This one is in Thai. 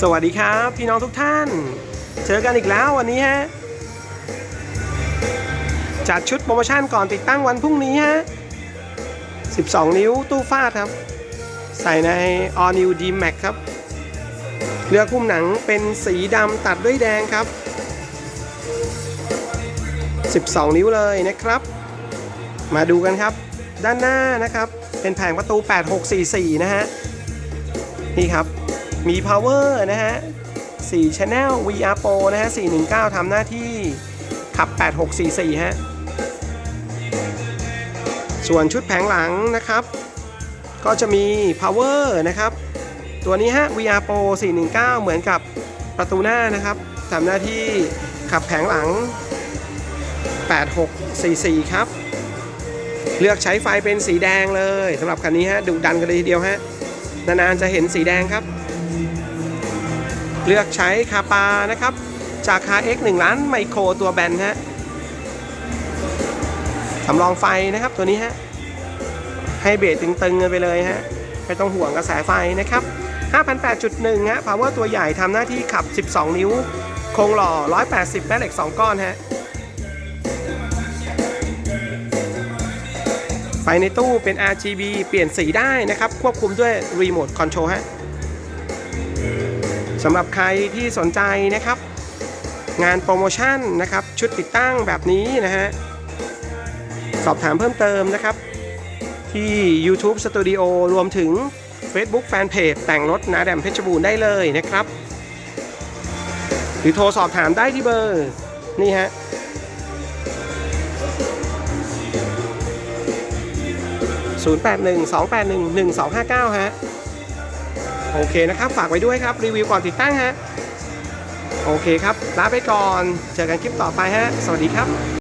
สวัสดีครับพี่น้องทุกท่าน เจอกันอีกแล้ววันนี้ฮะจัดชุดโปรโมชั่นก่อนติดตั้งวันพรุ่งนี้ฮะ 12 นิ้วตู้ฟาดครับ ใส่ใน All New D Max ครับ เลือกหุ้มหนังเป็นสีดำตัดด้วยแดงครับ 12 นิ้วเลยนะครับ มาดูกันครับ ด้านหน้านะครับ เป็นแผงประตู 8644 นะฮะ นี่ครับ มี power นะฮะ4 channel VR Pro นะฮะ 419ทำหน้าที่ขับ 8644 ฮะ ส่วนชุดแผงหลังนะครับ ก็จะมี power นะครับ ตัวนี้ฮะ VR Pro 419 เหมือนกับประตูหน้านะครับทำหน้าที่ขับแผงหลัง 8644 ครับ เลือกใช้ไฟเป็นสีแดงเลยสำหรับคันนี้ฮะดุดันกันเลยทีเดียวฮะนานๆจะเห็นสีแดงครับ เลือกใช้คาปานะครับ จากคา X 1ล้านไมโครตัวแบนฮะสำรองไฟนะครับตัวนี้ฮะให้เบสตึงๆกันไปเลยฮะไม่ต้องห่วงกระแสไฟนะครับ5,8.1ฮะ power ตัวใหญ่ทำหน้าที่ขับ 12 นิ้ว โครงหล่อ 180 แม่เหล็ก 2 ก้อนฮะ ไฟในตู้เป็น RGB เปลี่ยนสีได้นะครับ ควบคุมด้วยรีโมทคอนโทรลฮะ สำหรับใครที่สนใจนะครับ งานโปรโมชั่นนะครับ ชุดติดตั้งแบบนี้นะฮะ สอบถามเพิ่มเติมนะครับ ที่ YouTube Studio รวมถึง Facebook Fanpage แต่งรถนาแดมเพชรบูรณ์ได้เลยนะครับ หรือโทรสอบถามได้ที่เบอร์นี่ฮะ0812811259 ฮะ โอเคนะครับ ฝากไว้ด้วยครับ รีวิวก่อนติดตั้งฮะ โอเคครับ ลาไปก่อน เจอกันคลิปต่อไปฮะ สวัสดีครับ